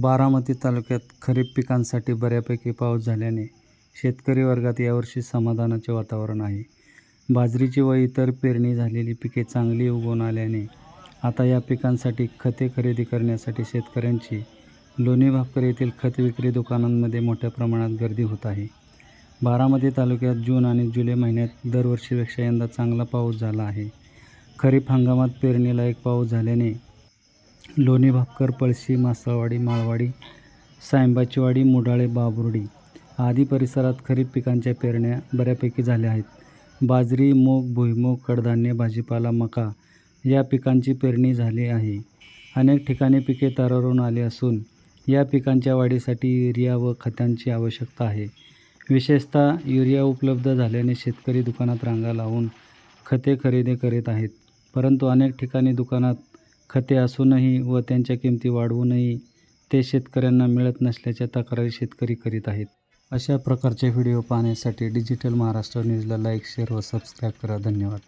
बारामती तालुक्यात खरीप पिकांसाठी बऱ्यापैकी पाऊस झाल्याने शेतकरी वर्गात यावर्षी समाधानाचे वातावरण आहे. बाजरीची व इतर पेरणी झालेली पिके चांगली उगवून आल्याने आता या पिकांसाठी खते खरेदी करण्यासाठी शेतकऱ्यांची लोणी भापकर येथील खत विक्री दुकानांमध्ये मोठ्या प्रमाणात गर्दी होत आहे. बारामती तालुक्यात जून आणि जुलै महिन्यात दरवर्षीपेक्षा यंदा चांगला पाऊस झाला आहे. खरीप हंगामात पेरणीला एक पाऊस झाल्याने लोणी भापकर पळशी मासळवाडी माळवाडी सायंबाचीवाडी मुडाळे बाबुर्डी आदी परिसरात खरीप पिकांच्या पेरण्या बऱ्यापैकी झाल्या आहेत. बाजरी मूग भुईमूग कडधान्य भाजीपाला मका या पिकांची पेरणी झाली आहे. अनेक ठिकाणी पिके तरारून आली असून या पिकांच्या वाढीसाठी युरिया व खतांची आवश्यकता आहे. विशेषतः युरिया उपलब्ध झाल्याने शेतकरी दुकानात रांगा लावून खते खरेदी करीत आहेत परंतु अनेक ठिकाणी दुकानात खते असूनही व त्यांच्या किमती वाढवूनही ते शेतकऱ्यांना मिळत नसल्याच्या तक्रारी शेतकरी करीत आहेत. अशा प्रकारचे व्हिडिओ पाहण्यासाठी डिजिटल महाराष्ट्र न्यूजला लाईक शेअर व सबस्क्राईब करा. धन्यवाद.